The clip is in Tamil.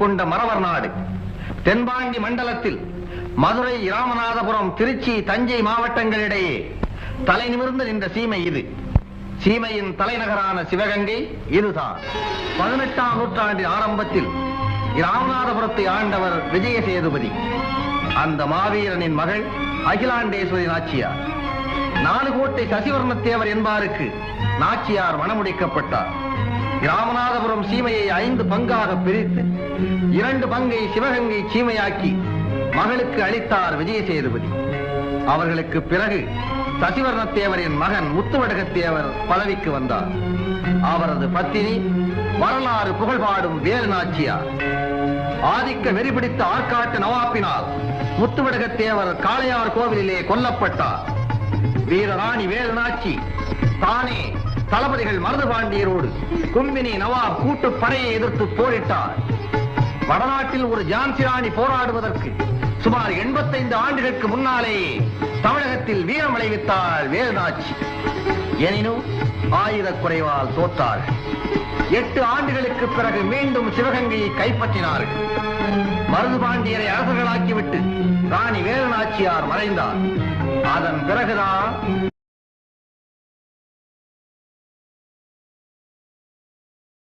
கொண்ட மரவர் நாடு. தென்பாண்டி மண்டலத்தில் மதுரை ராமநாதபுரம் திருச்சி தஞ்சை மாவட்டங்களிடையே தலை நிமிர்ந்து நின்ற சீமை இது. சீமையின் தலைநகரான சிவகங்கை இதுதான். பதினெட்டாம் நூற்றாண்டின் ஆரம்பத்தில் ராமநாதபுரத்தை ஆண்டவர் விஜய சேதுபதி அந்த மாவீரனின் மகள் அகிலாண்டேஸ்வரி நாச்சியார் நாலு கோட்டை சசிவர்ணத்தேவர் என்பாருக்கு நாச்சியார் மணமுடிக்கப்பட்டார். ராமநாதபுரம் சீமையை ஐந்து பங்காக பிரித்து இரண்டு பங்கை சிவகங்கை சீமையாக்கி மகளுக்கு அளித்தார் விஜய சேதுபதி அவர்களுக்கு பிறகு சசிவர்ணத்தேவரின் மகன் முத்துவடகத்தேவர் பதவிக்கு வந்தார். அவரது பத்தினி வரலாறு புகழ்பாடும் வேலு நாச்சியார். ஆதிக்க வெறிபிடித்த ஆற்காட்டு நவாப்பினால் முத்துவடகத்தேவர் காளையார் கோவிலிலே கொல்லப்பட்டார். வீரராணி வேலுநாச்சி தானே தளபதிகள் மருதுபாண்டியரோடு கும்பினி நவாப் கூட்டு படையை எதிர்த்து போரிட்டார். வடநாட்டில் ஒரு ஜான்சிராணி போராடுவதற்கு சுமார் 85 ஆண்டுகளுக்கு முன்னாலேயே தமிழகத்தில் வீரம் விளைவித்தார் வேலுநாச்சி. எனினும் ஆயுதக் குறைவால் தோற்றார்கள். எட்டு ஆண்டுகளுக்கு பிறகு மீண்டும் சிவகங்கையை கைப்பற்றினார்கள். மருதுபாண்டியரை அரசர்களாக்கிவிட்டு ராணி வேலுநாச்சியார் மறைந்தார். அதன் பிறகுதான்